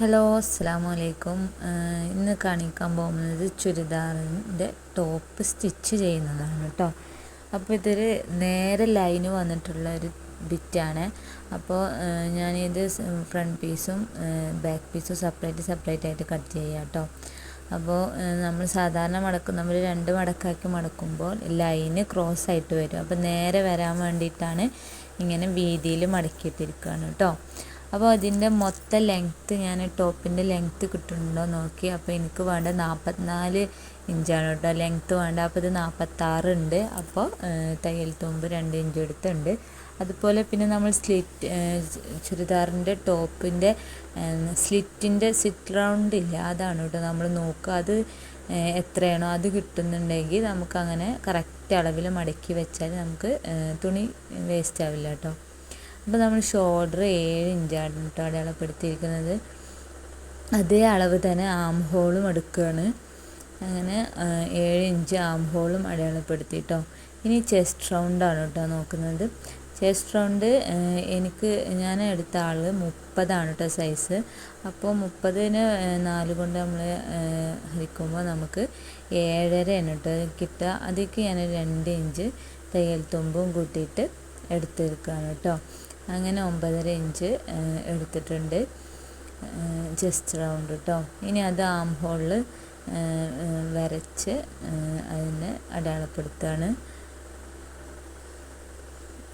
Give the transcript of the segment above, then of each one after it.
Hello അസ്സാം വലൈക്കും ഇന്ന് കാണിക്കാൻ പോകുന്നത് ചുരിദാറിന്റെ ടോപ്പ് സ്റ്റിച്ച് ചെയ്യുന്നതാണ് കേട്ടോ. അപ്പോൾ ഇതൊരു നേരെ ലൈന് വന്നിട്ടുള്ള ഒരു ബിറ്റാണ്. അപ്പോൾ ഞാനിത് ഫ്രണ്ട് പീസും ബാക്ക് പീസും സെപ്പറേറ്റ് സെപ്പറേറ്റ് ആയിട്ട് കട്ട് ചെയ്യാം കേട്ടോ. അപ്പോൾ നമ്മൾ സാധാരണ മടക്കും നമ്മൾ രണ്ട് മടക്കാക്കി മടക്കുമ്പോൾ ലൈന് ക്രോസ് ആയിട്ട് വരും. അപ്പോൾ നേരെ വരാൻ വേണ്ടിയിട്ടാണ് ഇങ്ങനെ വീതിയിൽ മടക്കിയിട്ടിരിക്കുകയാണ് കേട്ടോ. അപ്പോൾ അതിന്റെ മൊത്തം ലെങ്ത്ത് ഞാൻ ടോപ്പിന്റെ ലെങ്ത്ത് കിട്ടുന്നുണ്ടോ നോക്കി. അപ്പോൾ എനിക്ക് വേണ്ട നാൽപ്പത്തിനാല് ഇഞ്ചാണ് കേട്ടോ. ലെങ്ത്ത് വേണ്ട അപ്പോൾ ഇത് നാൽപ്പത്താറ് ഉണ്ട്. അപ്പോൾ തയ്യൽ തുമ്പ് രണ്ട് ഇഞ്ച് എടുത്തുണ്ട്. അതുപോലെ പിന്നെ നമ്മൾ സ്ലിറ്റ് ചുരിദാറിന്റെ ടോപ്പിന്റെ സ്ലിറ്റിന്റെ സിറ്റ് റൗണ്ട് ഇല്ല. അതാണ് കേട്ടോ നമ്മൾ നോക്കുക. അത് എത്രയാണോ അത് കിട്ടുന്നുണ്ടെങ്കിൽ നമുക്കങ്ങനെ കറക്റ്റ് അളവിൽ മടക്കി വെച്ചാൽ നമുക്ക് തുണി വേസ്റ്റ് ആവില്ല കേട്ടോ. അപ്പോൾ നമ്മൾ ഷോൾഡർ ഏഴ് ഇഞ്ചാണ് കേട്ടോ അടയാളപ്പെടുത്തിയിരിക്കുന്നത്. അതേ അളവ് തന്നെ ആം ഹോളും എടുക്കുകയാണ് അങ്ങനെ ഏഴ് ഇഞ്ച് ആം ഹോളും അടയാളപ്പെടുത്തി ഇനി ചെസ്റ്റ് റൗണ്ടാണ് കേട്ടോ നോക്കുന്നത്. ചെസ്റ്റ് റൗണ്ട് എനിക്ക് ഞാൻ എടുത്ത ആൾ മുപ്പതാണ് കേട്ടോ സൈസ്. അപ്പോൾ മുപ്പതിന് നാല് കൊണ്ട് നമ്മൾ ഹരിക്കുമ്പോൾ നമുക്ക് ഏഴരയാണ് കേട്ടോ കിട്ടുക. അതിലേക്ക് ഞാൻ രണ്ട് ഇഞ്ച് തയ്യൽ തുമ്പും കൂട്ടിയിട്ട് എടുത്തെടുക്കുകയാണ് കേട്ടോ അങ്ങനെ ഒമ്പതര ഇഞ്ച് എടുത്തിട്ടുണ്ട്. ജസ്റ്റ് റൗണ്ട് കേട്ടോ ഇനി അത് ആം ഹോളിൽ വരച്ച് അതിനെ അടയാളപ്പെടുത്തുകയാണ്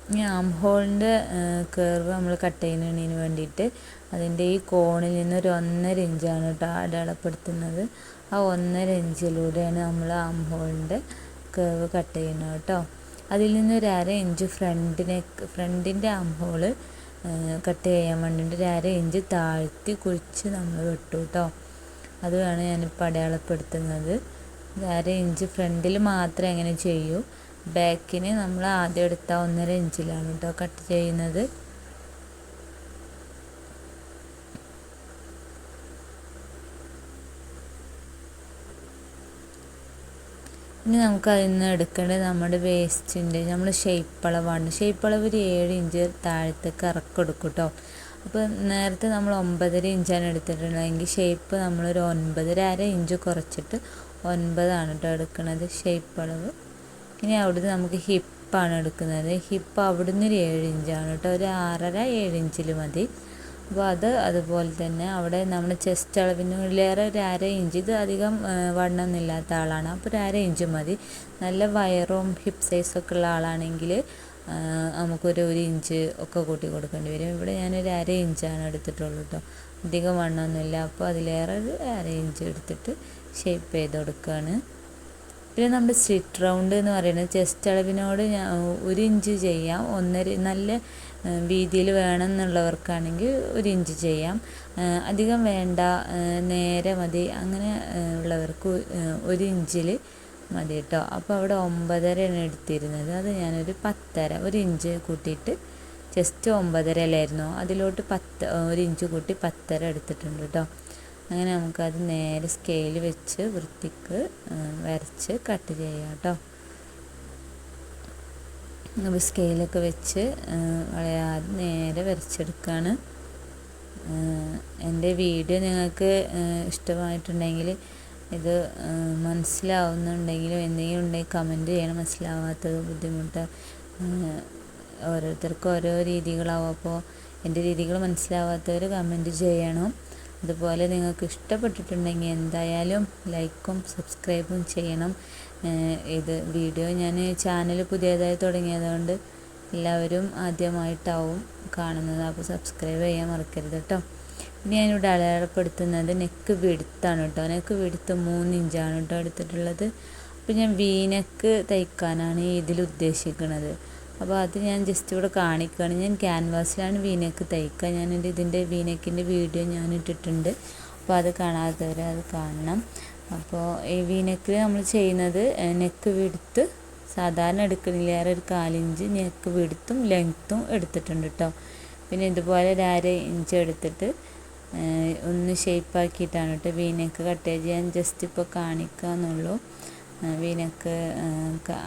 ഇനി ആം ഹോളിന്റെ കേർവ് നമ്മൾ കട്ട് ചെയ്യുന്നതിന് വേണ്ടിയിട്ട് അതിന്റെ ഈ കോണിൽ നിന്ന് ഒരു ഒന്നര ഇഞ്ചാണ് കേട്ടോ അടയാളപ്പെടുത്തുന്നത്. ആ ഒന്നര ഇഞ്ചിലൂടെയാണ് നമ്മൾ ആം ഹോളിന്റെ കേർവ് കട്ട് ചെയ്യുന്നത് കേട്ടോ അതിൽ നിന്ന് ഒരു അര ഇഞ്ച് ഫ്രണ്ടിനെ ഫ്രണ്ടിന്റെ ആം ഹോൾ കട്ട് ചെയ്യാൻ വേണ്ടിയിട്ട് ഒരു അര ഇഞ്ച് താഴ്ത്തി കുഴിച്ച് നമ്മൾ വെട്ടു കേട്ടോ അതുമാണ് ഞാനിപ്പോൾ അടയാളപ്പെടുത്തുന്നത്. അര ഇഞ്ച് ഫ്രണ്ടിൽ മാത്രമേ അങ്ങനെ ചെയ്യൂ. ബാക്കിന് നമ്മൾ ആദ്യം എടുത്ത ഒന്നര ഇഞ്ചിലാണ് കേട്ടോ കട്ട് ചെയ്യുന്നത്. ഇനി നമുക്ക് അതിൽ നിന്ന് എടുക്കേണ്ടത് നമ്മുടെ വേസ്റ്റിന്റെ നമ്മൾ ഷേപ്പ് അളവാണ്. ഷേപ്പ് അളവ് ഒരു ഏഴ് ഇഞ്ച് താഴത്തേക്ക് ഇറക്കെടുക്കും കേട്ടോ അപ്പോൾ നേരത്തെ നമ്മൾ ഒമ്പതര ഇഞ്ചാണ് എടുത്തിട്ടുള്ളതെങ്കിൽ ഷേപ്പ് നമ്മളൊരു ഒൻപതര അര ഇഞ്ച് കുറച്ചിട്ട് ഒൻപതാണ് കേട്ടോ എടുക്കുന്നത് ഷേപ്പ് അളവ്. ഇനി അവിടുന്ന് നമുക്ക് ഹിപ്പാണ് എടുക്കുന്നത്. ഹിപ്പ് അവിടുന്ന് ഒരു ഏഴ് ഇഞ്ചാണ് കേട്ടോ ഒരു ആറര ഏഴ് ഇഞ്ചിൽ മതി. അപ്പോൾ അത് അതുപോലെ തന്നെ അവിടെ നമ്മൾ ചെസ്റ്റ് അളവിനുള്ളിലേറെ ഒരു അര ഇഞ്ച് ഇത് അധികം വണ്ണമൊന്നുമില്ലാത്ത ആളാണ്. അപ്പോൾ ഒരു അര ഇഞ്ച് മതി. നല്ല വയറും ഹിപ്പ് സൈസൊക്കെ ഉള്ള ആളാണെങ്കിൽ നമുക്കൊരു ഒരു ഇഞ്ച് ഒക്കെ കൂട്ടി കൊടുക്കേണ്ടി വരും. ഇവിടെ ഞാനൊരു അര ഇഞ്ചാണ് എടുത്തിട്ടുള്ളൂ കേട്ടോ അധികം വണ്ണമൊന്നുമില്ല. അപ്പോൾ അതിലേറെ ഒരു അര ഇഞ്ച് എടുത്തിട്ട് ഷേപ്പ് ചെയ്ത് കൊടുക്കുകയാണ് പിന്നെ നമ്മുടെ സ്റ്റിറ്റ് റൗണ്ട് എന്ന് പറയുന്നത് ചെസ്റ്റ് അളവിനോട് ഞാൻ ഒരു ഇഞ്ച് ചെയ്യാം. ഒന്നര നല്ല വീതിയിൽ വേണം എന്നുള്ളവർക്കാണെങ്കിൽ ഒരു ഇഞ്ച് ചെയ്യാം. അധികം വേണ്ട നേരെ മതി അങ്ങനെ ഉള്ളവർക്ക് ഒരു ഇഞ്ചിൽ മതി കേട്ടോ. അപ്പോൾ അവിടെ ഒമ്പതരയാണ് എടുത്തിരുന്നത്. അത് ഞാനൊരു പത്തര ഒരു ഇഞ്ച് കൂട്ടിയിട്ട് ജസ്റ്റ് ഒമ്പതര അല്ലായിരുന്നു അതിലോട്ട് പത്ത് ഒരു ഇഞ്ച് കൂട്ടി പത്തര എടുത്തിട്ടുണ്ട് കേട്ടോ. അങ്ങനെ നമുക്കത് നേരെ സ്കെയിൽ വെച്ച് വൃത്തിക്ക് വരച്ച് കട്ട് ചെയ്യാം കേട്ടോ. അപ്പോൾ സ്കെയിലൊക്കെ വെച്ച് വളയാതെ നേരെ വരച്ചെടുക്കുകയാണ് എന്റെ വീഡിയോ നിങ്ങൾക്ക് ഇഷ്ടമായിട്ടുണ്ടെങ്കിൽ ഇത് മനസ്സിലാവുന്നുണ്ടെങ്കിലും എന്തെങ്കിലും ഉണ്ടെങ്കിൽ കമന്റ് ചെയ്യണം. മനസ്സിലാവാത്തത് ബുദ്ധിമുട്ട് ഓരോരുത്തർക്കും ഓരോ രീതികളാവും. അപ്പോൾ എന്റെ രീതികൾ മനസ്സിലാവാത്തവർ കമന്റ് ചെയ്യണം. അതുപോലെ നിങ്ങൾക്ക് ഇഷ്ടപ്പെട്ടിട്ടുണ്ടെങ്കിൽ എന്തായാലും ലൈക്കും സബ്സ്ക്രൈബും ചെയ്യണം. ഇത് വീഡിയോ ഞാൻ ചാനൽ പുതിയതായി തുടങ്ങിയതുകൊണ്ട് എല്ലാവരും ആദ്യമായിട്ടാവും കാണുന്നത്. അപ്പോൾ സബ്സ്ക്രൈബ് ചെയ്യാൻ മറക്കരുത് കേട്ടോ ഇനി ഞാനിവിടെ അടയാളപ്പെടുത്തുന്നത് നെക്ക് വിടുത്താണ് കേട്ടോ നെക്ക് വിടുത്ത് മൂന്ന് ഇഞ്ചാണ് കേട്ടോ എടുത്തിട്ടുള്ളത്. അപ്പോൾ ഞാൻ വീനക്ക് തയ്ക്കാനാണ് ഇതിൽ ഉദ്ദേശിക്കുന്നത് അപ്പോൾ അത് ഞാൻ ജസ്റ്റ് ഇവിടെ കാണിക്കുകയാണ് ഞാൻ ക്യാൻവാസിലാണ് വീനക്ക് തയ്ക്കുക. ഞാൻ ഇതിന്റെ വീനക്കിന്റെ വീഡിയോ ഞാൻ ഇട്ടിട്ടുണ്ട്. അപ്പോൾ അത് കാണാത്തവരെ അത് കാണണം. അപ്പോൾ ഈ വി നെക്കിൽ നമ്മൾ ചെയ്യുന്നത് നെക്ക് വിടുത്ത് സാധാരണ എടുക്കണില്ലേറെ ഒരു കാലിഞ്ച് നെക്ക് വിടുത്തും ലെങ്ത്തും എടുത്തിട്ടുണ്ട് കേട്ടോ പിന്നെ ഇതുപോലെ ഒരു അര ഇഞ്ച് എടുത്തിട്ട് ഒന്ന് ഷേപ്പാക്കിയിട്ടാണ് കേട്ടോ വീനക്ക് കട്ടേജ് ചെയ്യാൻ ജസ്റ്റ് ഇപ്പോൾ കാണിക്കാന്നുള്ളൂ. വീനക്ക്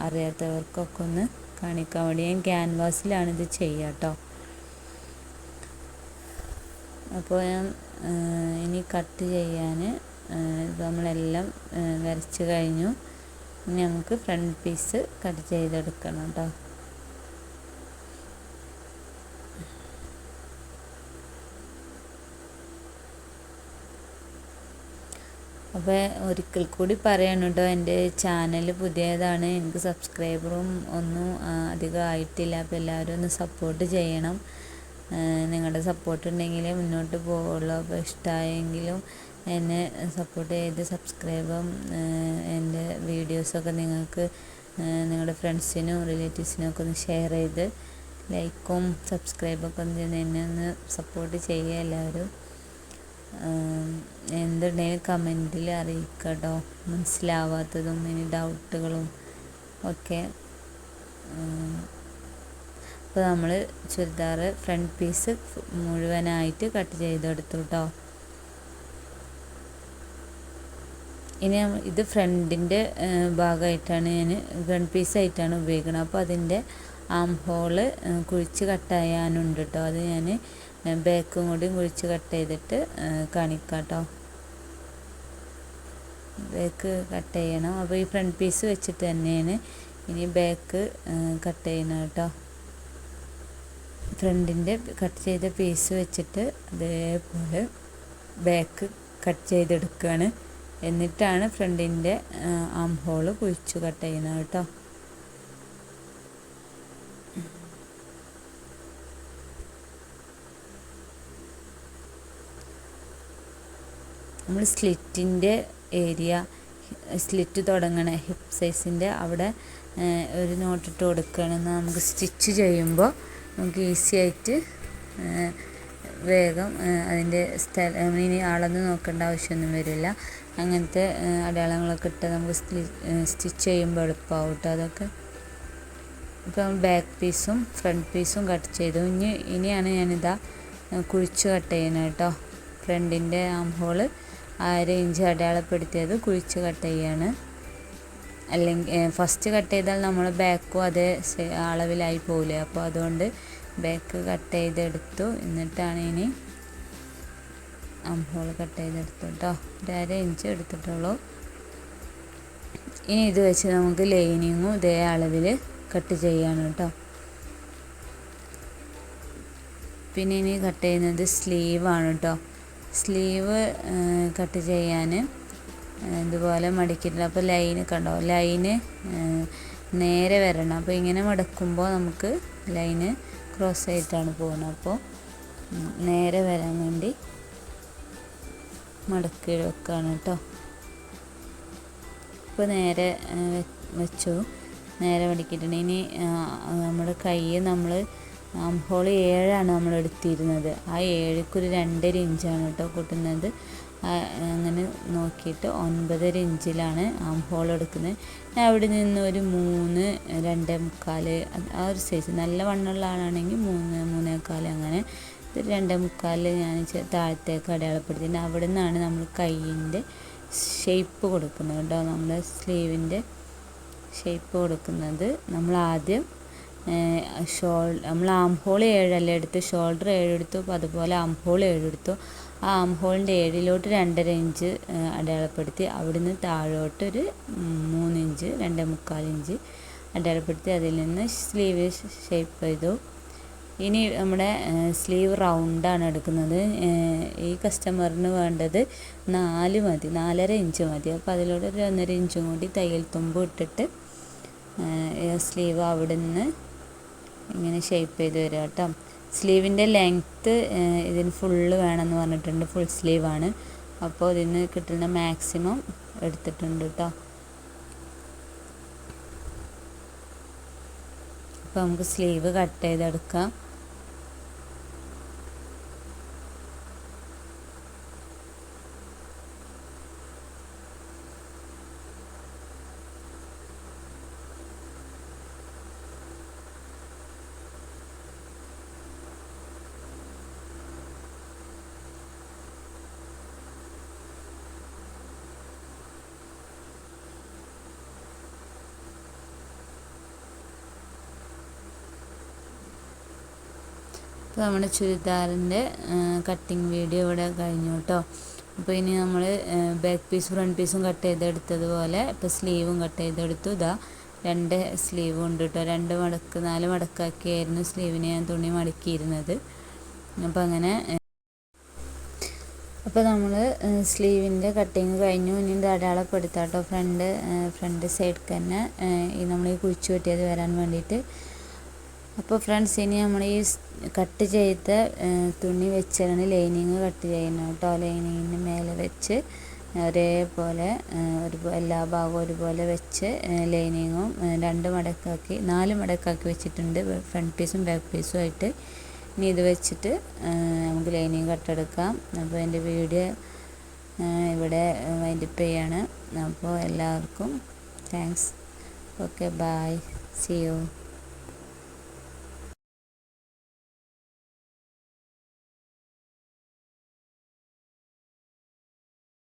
അറിയാത്തവർക്കൊക്കെ ഒന്ന് കാണിക്കാൻ വേണ്ടി ഞാൻ ക്യാൻവാസിലാണ് ഇത് ചെയ്യുക കേട്ടോ അപ്പോൾ ഞാൻ ഇനി കട്ട് ചെയ്യാൻ നമ്മളെല്ലാം വരച്ച് കഴിഞ്ഞു. ഇനി നമുക്ക് ഫ്രണ്ട് പീസ് കട്ട് ചെയ്തെടുക്കണം കേട്ടോ അപ്പോൾ ഒരിക്കൽ കൂടി പറയണം കേട്ടോ എന്റെ ചാനൽ പുതിയതാണ് എനിക്ക് സബ്സ്ക്രൈബറും ഒന്നും അധികം ആയിട്ടില്ല. അപ്പോൾ എല്ലാവരും ഒന്ന് സപ്പോർട്ട് ചെയ്യണം. നിങ്ങളുടെ സപ്പോർട്ട് ഉണ്ടെങ്കിലേ മുന്നോട്ട് പോകുള്ളൂ അപ്പോൾ ഇഷ്ടമായെങ്കിലും എന്നെ സപ്പോർട്ട് ചെയ്ത് സബ്സ്ക്രൈബും എന്റെ വീഡിയോസൊക്കെ നിങ്ങൾക്ക് നിങ്ങളുടെ ഫ്രണ്ട്സിനും റിലേറ്റീവ്സിനും ഒക്കെ ഒന്ന് ഷെയർ ചെയ്ത് ലൈക്കും സബ്സ്ക്രൈബൊക്കെ ഒന്ന് എന്നെ ഒന്ന് സപ്പോർട്ട് ചെയ്യുക എല്ലാവരും. എന്തുണ്ടെങ്കിലും കമന്റിൽ അറിയിക്കട്ടോ. കേട്ടോ മനസ്സിലാവാത്തതും ഇനി ഡൗട്ടുകളും ഒക്കെ. അപ്പോൾ നമ്മൾ ചുരിദാർ ഫ്രണ്ട് പീസ് മുഴുവനായിട്ട് കട്ട് ചെയ്തെടുത്തു കേട്ടോ ഇനി ഇത് ഫ്രണ്ടിന്റെ ഭാഗമായിട്ടാണ് ഞാൻ ഫ്രണ്ട് പീസായിട്ടാണ് ഉപയോഗിക്കുന്നത് അപ്പോൾ അതിന്റെ ആം ഹോൾ കുഴിച്ച് കട്ട് ചെയ്യാനുണ്ട് കേട്ടോ അത് ഞാൻ ബാക്കും കൂടി കുഴിച്ച് കട്ട് ചെയ്തിട്ട് കാണിക്കാം കേട്ടോ ബാക്ക് കട്ട് ചെയ്യണം. അപ്പോൾ ഈ ഫ്രണ്ട് പീസ് വെച്ചിട്ട് തന്നെയാണ് ഇനി ബാക്ക് കട്ട് ചെയ്യണം കേട്ടോ ഫ്രണ്ടിന്റെ കട്ട് ചെയ്ത പീസ് വെച്ചിട്ട് അതേപോലെ ബാക്ക് കട്ട് ചെയ്തെടുക്കുകയാണ് എന്നിട്ടാണ് ഫ്രണ്ടിന്റെ ആം ഹോൾ കുഴിച്ചു കട്ട് ചെയ്യുന്നത് കേട്ടോ. നമ്മൾ സ്ലിറ്റിന്റെ ഏരിയ സ്ലിറ്റ് തുടങ്ങണ ഹിപ്പ് സൈസിന്റെ അവിടെ ഒരു നോട്ടിട്ട് കൊടുക്കുകയാണെന്ന് നമുക്ക് സ്റ്റിച്ച് ചെയ്യുമ്പോൾ നമുക്ക് ഈസി ആയിട്ട് വേഗം അതിന്റെ സ്ഥലം ഇനി അളന്ന് നോക്കേണ്ട ആവശ്യമൊന്നും വരില്ല. അങ്ങനത്തെ അടയാളങ്ങളൊക്കെ ഇട്ട് നമുക്ക് സ്റ്റിച്ച് ചെയ്യുമ്പോൾ എളുപ്പമാവും കേട്ടോ അതൊക്കെ. ഇപ്പം ബാക്ക് പീസും ഫ്രണ്ട് പീസും കട്ട് ചെയ്തു. ഇനി ഇനിയാണ് ഞാനിതാ കുഴിച്ച് കട്ട് ചെയ്യുന്നത് കേട്ടോ. ഫ്രണ്ടിന്റെ ആം ഹോൾ അര ഇഞ്ച് അടയാളപ്പെടുത്തിയത് കുഴിച്ച് കട്ട് ചെയ്യാണ്. അല്ലെങ്കിൽ ഫസ്റ്റ് കട്ട് ചെയ്താൽ നമ്മൾ ബാക്കും അതേ അളവിലായി പോകില്ലേ അപ്പോൾ അതുകൊണ്ട് ബാക്ക് കട്ട് ചെയ്തെടുത്തു. എന്നിട്ടാണ് ഇനി ആം ഹോൾ കട്ട് ചെയ്തെടുത്തു കേട്ടോ. ഒരു അര ഇഞ്ച് എടുത്തിട്ടുള്ളൂ. ഇനി ഇത് വെച്ച് നമുക്ക് ലൈനിങ്ങും ഇതേ അളവിൽ കട്ട് ചെയ്യാണ് കേട്ടോ. പിന്നെ ഇനി കട്ട് ചെയ്യുന്നത് സ്ലീവാണ് കേട്ടോ. സ്ലീവ് കട്ട് ചെയ്യാൻ ഇതുപോലെ മടക്കിയിട്ടുണ്ട്. അപ്പോൾ ലൈൻ കണ്ടോ? ലൈന് നേരെ വരണം. അപ്പോൾ ഇങ്ങനെ മടക്കുമ്പോൾ നമുക്ക് ലൈന് ക്രോസ് ആയിട്ടാണ് പോകുന്നത്. അപ്പോൾ നേരെ വരാൻ വേണ്ടി മടക്കി വെക്കുകയാണ് കേട്ടോ ഇപ്പോൾ നേരെ വെച്ചു. നേരെ മടക്കിയിട്ടുണ്ട്. ഇനി നമ്മുടെ കൈ നമ്മൾ ഹോൾ ഏഴാണ് നമ്മൾ എടുത്തിരുന്നത്. ആ ഏഴക്കൊരു രണ്ടര ഇഞ്ചാണ് കേട്ടോ കൂട്ടുന്നത്. അങ്ങനെ നോക്കിയിട്ട് ഒൻപതര ഇഞ്ചിലാണ് ആം ഹോൾ എടുക്കുന്നത്. ഞാൻ അവിടെ നിന്ന് ഒരു മൂന്ന് രണ്ടേ മുക്കാൽ ആ ഒരു സൈസ് നല്ല വണ്ണമുള്ള ആളാണെങ്കിൽ മൂന്ന് മൂന്നേക്കാൽ അങ്ങനെ ഒരു രണ്ടേ മുക്കാൽ ഞാൻ താഴത്തേക്ക് അടയാളപ്പെടുത്തിയിട്ട് അവിടെ നിന്നാണ് നമ്മൾ കൈയിന്റെ ഷേപ്പ് കൊടുക്കുന്നത് കേട്ടോ. നമ്മൾ സ്ലീവിന്റെ ഷേപ്പ് കൊടുക്കുന്നത്. നമ്മൾ ആദ്യം ഷോൾ നമ്മൾ ആം ഹോൾ ഏഴല്ല എടുത്തു? ഷോൾഡർ ഏഴെടുത്തു അപ്പോൾ അതുപോലെ ആം ഹോൾ ഏഴെടുത്തു ആ ആം ഹോളിന്റെ ഏഴിലോട്ട് രണ്ടര ഇഞ്ച് അടയാളപ്പെടുത്തി. അവിടുന്ന് താഴോട്ട് ഒരു മൂന്നിഞ്ച് രണ്ടേ മുക്കാൽ ഇഞ്ച് അടയാളപ്പെടുത്തി. അതിൽ നിന്ന് സ്ലീവ് ഷേപ്പ് ചെയ്തു. ഇനി നമ്മുടെ സ്ലീവ് റൗണ്ടാണ് എടുക്കുന്നത്. ഈ കസ്റ്റമറിന് വേണ്ടത് നാല് മതി നാലര ഇഞ്ച് മതി. അപ്പോൾ അതിലൂടെ ഒരു ഒന്നര ഇഞ്ചും കൂടി തയ്യൽ തുമ്പ് ഇട്ടിട്ട് സ്ലീവ് അവിടെ നിന്ന് ഇങ്ങനെ ഷേപ്പ് ചെയ്ത് വരിക കേട്ടോ. സ്ലീവിന്റെ ലെങ്ത്ത് ഇതിന് ഫുള്ള് വേണമെന്ന് പറഞ്ഞിട്ടുണ്ട് ഫുൾ സ്ലീവാണ് അപ്പോൾ ഇതിന് കിട്ടുന്ന മാക്സിമം എടുത്തിട്ടുണ്ട് കേട്ടോ. അപ്പോൾ നമുക്ക് സ്ലീവ് കട്ട് ചെയ്തെടുക്കാം. അപ്പോൾ നമ്മുടെ ചുരിദാറിന്റെ കട്ടിങ് വീഡിയോ ഇവിടെ കഴിഞ്ഞു കേട്ടോ അപ്പോൾ ഇനി നമ്മൾ ബാക്ക് പീസ് ഫ്രണ്ട് പീസും കട്ട് ചെയ്തെടുത്തതുപോലെ ഇപ്പോൾ സ്ലീവും കട്ട് ചെയ്തെടുത്തു. ഇതാ രണ്ട് സ്ലീവും ഉണ്ട് കേട്ടോ രണ്ട് മടക്ക് നാല് മടക്കാക്കിയായിരുന്നു സ്ലീവിനെ ഞാൻ തുണി മടക്കിയിരുന്നത്. അപ്പോൾ അങ്ങനെ അപ്പോൾ നമ്മൾ സ്ലീവിന്റെ കട്ടിങ് കഴിഞ്ഞു. ഇനി ധാരാളപ്പെടുത്താം കേട്ടോ ഫ്രണ്ട് ഫ്രണ്ട് സൈഡിൽ തന്നെ ഈ നമ്മൾ ഈ കുഴിച്ചു വെട്ടിയത് വരാൻ വേണ്ടിയിട്ട് അപ്പോൾ ഫ്രണ്ട്സ് ഇനി നമ്മൾ ഈ കട്ട് ചെയ്ത തുണി വെച്ചാണ് ലൈനിങ് കട്ട് ചെയ്യുന്നത് കേട്ടോ. ലൈനിങ്ങിന് മേലെ വെച്ച് ഒരേപോലെ ഒരു എല്ലാ ഭാഗവും ഒരുപോലെ വെച്ച് ലൈനിങ്ങും രണ്ട് മടക്കാക്കി നാല് മടക്കാക്കി വെച്ചിട്ടുണ്ട്. ഫ്രണ്ട് പീസും ബാക്ക് പീസും ആയിട്ട്. ഇനി ഇത് വെച്ചിട്ട് നമുക്ക് ലൈനിങ് കട്ടെടുക്കാം അപ്പോൾ എന്റെ വീഡിയോ ഇവിടെ വൈൻഡപ്പ് ചെയ്യാണ്. അപ്പോൾ എല്ലാവർക്കും thanks okay bye see you